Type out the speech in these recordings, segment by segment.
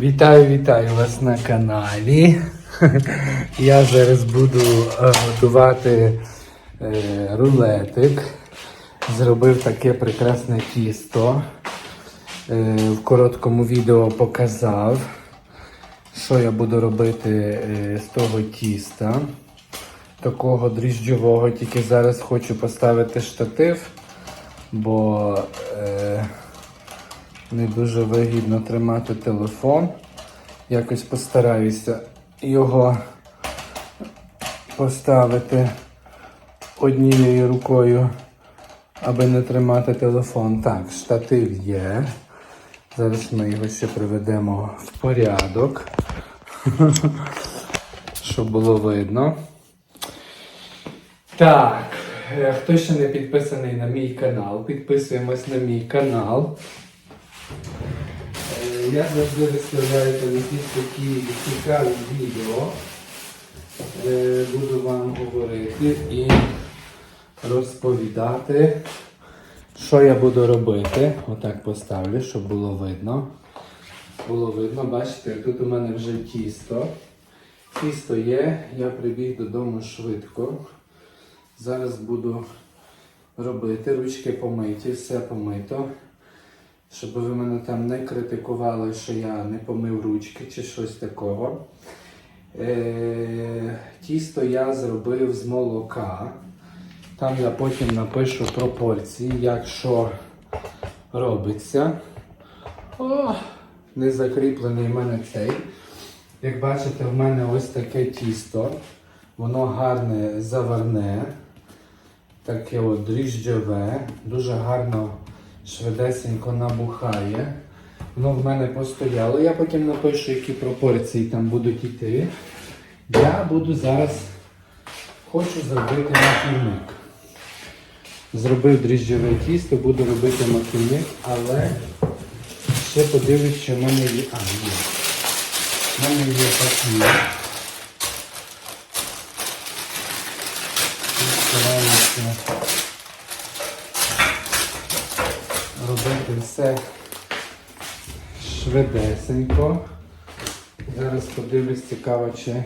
Вітаю, вітаю вас на каналі. Я зараз буду е, готувати е, рулетик. Зробив таке прекрасне тісто. Е, В короткому відео показав, що я буду робити з того тіста. Такого дріжджового, тільки зараз хочу поставити штатив, бо не дуже вигідно тримати телефон. Якось постараюся його поставити однією рукою, аби не тримати телефон. Так, штатив є. Зараз ми його ще приведемо в порядок, щоб було видно. Так, е, хто ще не підписаний на мій канал, підписуємось на мій канал. Е, Я завжди виставляю якісь такі цікаві відео. Е, Буду вам говорити і розповідати, що я буду робити. Отак поставлю, щоб було видно. Було видно, бачите, тут у мене вже тісто. Тісто є, я прибіг додому швидко. Зараз буду робити, ручки помиті, все помито. Щоб ви мене там не критикували, що я не помив ручки чи щось такого. Е, тісто я зробив з молока. Там я потім напишу пропорції, як що робиться. О, не закріплений в мене цей. Як бачите, в мене ось таке тісто. Воно гарне заварне, таке от дріжджове, дуже гарно швидесенько набухає. Воно в мене постояло. Я потім напишу, які пропорції там будуть йти. Я буду зараз хочу зробити маківник. Зробив дріжджове тісто, буду робити маківник, але ще подивлюсь, що в мене є. А. В мене є папір. І стараюся робити все швидесенько. Зараз подивлюсь, цікаво, чи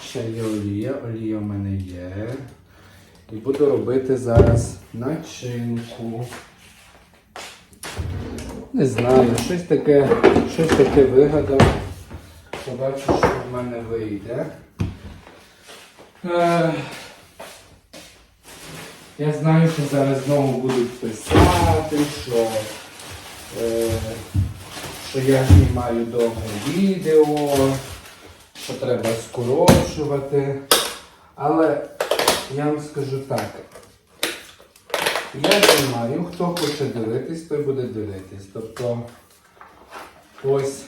ще є олія. Олія в мене є. І буду робити зараз начинку. Не знаю, щось таке, щось таке вигадав. Побачу, що в мене вийде. Е, я знаю, що зараз знову будуть писати, що, е, що я знімаю довге відео, що треба скорочувати. Але я вам скажу так. Я знімаю, хто хоче дивитись, той буде дивитись. Тобто ось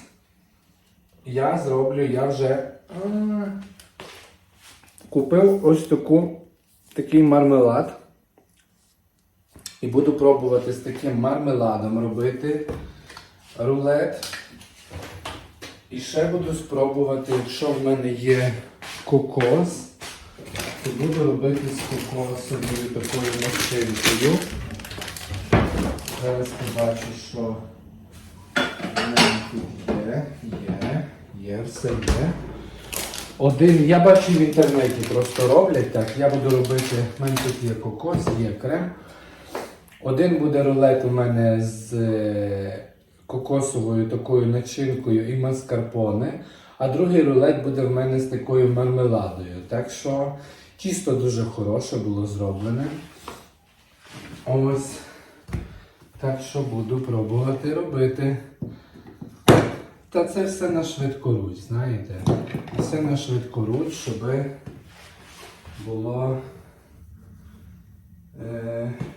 я зроблю, я вже купив ось таку, такий мармелад. І буду пробувати з таким мармеладом робити рулет. І ще буду спробувати, якщо в мене є кокос, то буду робити з кокосовою такою начинкою. Зараз побачу, що є, є, є, все є. Один, я бачу в інтернеті просто роблять так. Я буду робити, в мене тут є кокос, є крем. Один буде рулет у мене з е, кокосовою такою начинкою і маскарпоне, а другий рулет буде в мене з такою мармеладою. Так що тісто дуже хороше було зроблене. Ось. Так що буду пробувати робити. Та це все на швидкоруч, знаєте. Все на швидкоруч, щоб було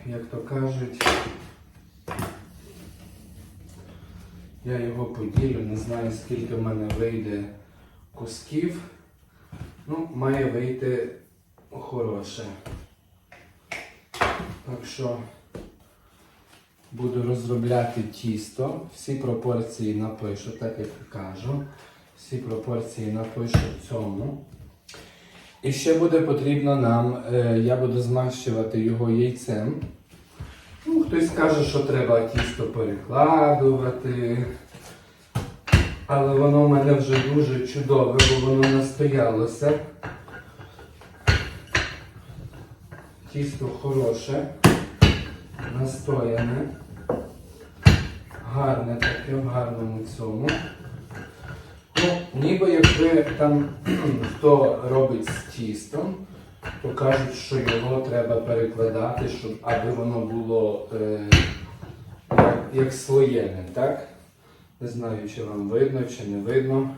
як то кажуть, я його поділю, не знаю скільки в мене вийде кусків. Ну, має вийти хороше. Так що буду розробляти тісто, всі пропорції напишу, так як кажу. Всі пропорції напишу цьому. І ще буде потрібно нам, е, я буду змащувати його яйцем. Ну, хтось каже, що треба тісто перекладувати. Але воно в мене вже дуже чудове, бо воно настоялося. Тісто хороше, настояне, гарне таке, в гарному цьому. Ніби якби там хто робить з тістом, то кажуть, що його треба перекладати, щоб аби воно було е, як, як слоєне, так? Не знаю, чи вам видно, чи не видно.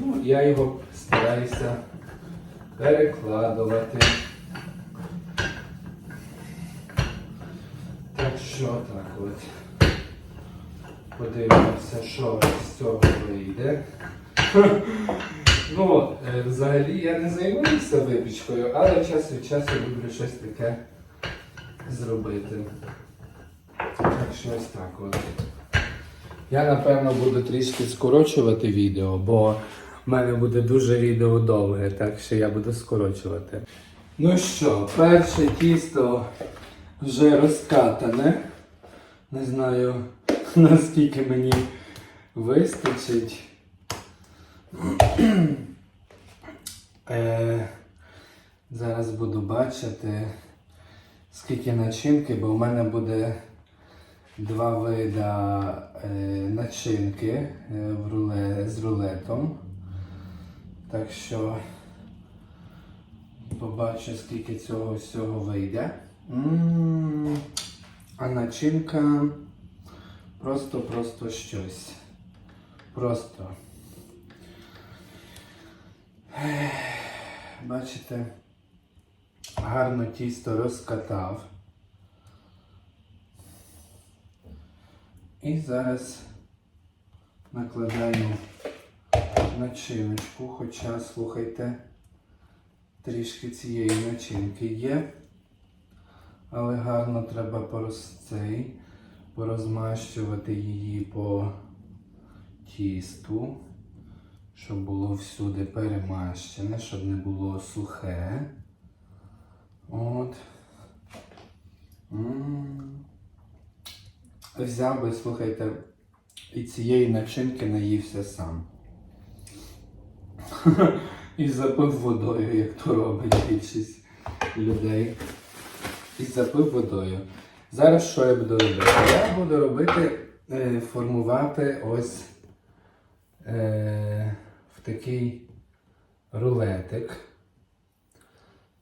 Ну, я його стараюся перекладувати. Так що так от. Подивимося, що з цього вийде. Ну, е, взагалі я не займаюся випічкою, але час від часу люблю щось таке зробити. Так що так от. Я напевно буду трішки скорочувати відео, бо в мене буде дуже відео довге, так що я буду скорочувати. Ну що, перше тісто вже розкатане. Не знаю наскільки мені вистачить. Е, зараз буду бачити, скільки начинки, бо в мене буде два вида е, начинки е, в руле, з рулетом. Так що побачу, скільки цього всього вийде. М, А начинка просто-просто щось. Просто. Бачите, гарно тісто розкатав. І зараз накладаю начиночку, хоча, слухайте, трішки цієї начинки є, але гарно треба порозцей, порозмащувати її по тісту, щоб було всюди перемащене, щоб не було сухе. От. Взяв би, слухайте, і цієї начинки наївся сам. І запив водою, як то робить більшість людей. І запив водою. Зараз що я буду робити? Я буду робити, е, формувати ось е, такий рулетик.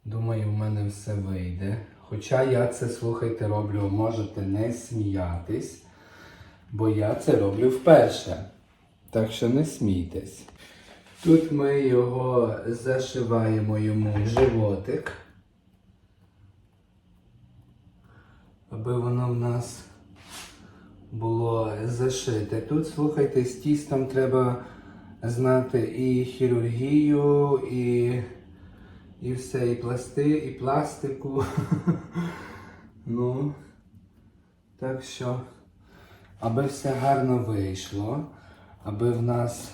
Думаю, в мене все вийде. Хоча я це, слухайте, роблю, можете не сміятись, бо я це роблю вперше. Так що не смійтесь. Тут ми його зашиваємо йому животик, аби воно в нас було зашите. Тут, слухайте, з тістом треба знати і хірургію, і, і все, і пласти, і пластику. ну, так що, аби все гарно вийшло, аби в нас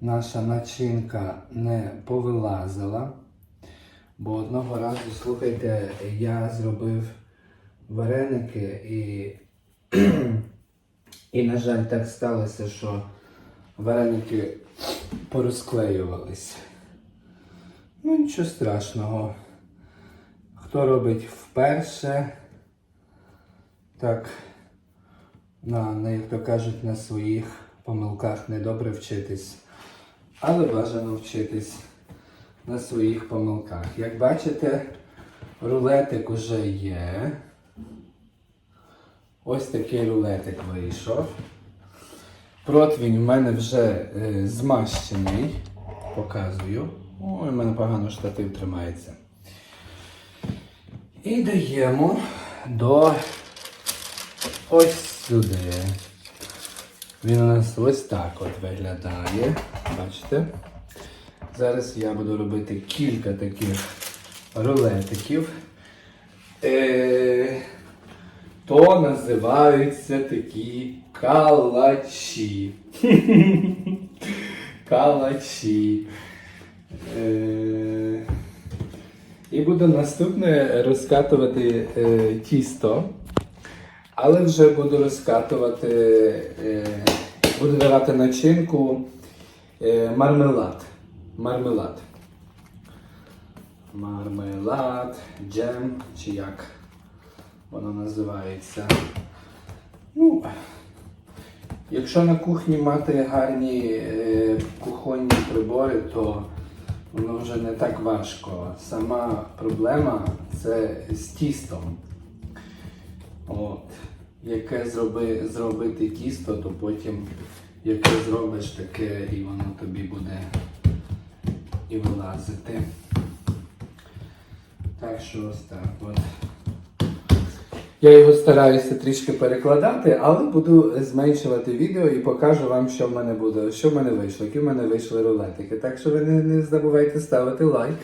наша начинка не повилазила. Бо одного разу, слухайте, я зробив вареники і, і на жаль, так сталося, що вареники порозклеювались. Ну, нічого страшного. Хто робить вперше, так, на, на, як то кажуть, на своїх помилках недобре вчитись, але бажано вчитись на своїх помилках. Як бачите, рулетик уже є. Ось такий рулетик вийшов. Противень в мене вже е, змащений. Показую. Ой, у мене погано штатив тримається. І даємо до ось сюди. Він у нас ось так от виглядає. Бачите? Зараз я буду робити кілька таких рулетиків. Е, то називаються такі калачі. калачі. Е, і буду наступне розкатувати е, тісто. Але вже буду розкатувати е, буду давати начинку мармелад. Мармелад. Мармелад, джем, чи як воно називається. Ну, якщо на кухні мати гарні е, кухонні прибори, то воно вже не так важко. Сама проблема це з тістом. От. Яке зроби, зробити тісто, то потім яке зробиш, таке і воно тобі буде і вилазити. Так що ось так от. Я його стараюся трішки перекладати, але буду зменшувати відео і покажу вам, що в мене буде, що в мене вийшло, які в мене вийшли рулетики. Так що ви не, не забувайте ставити лайк.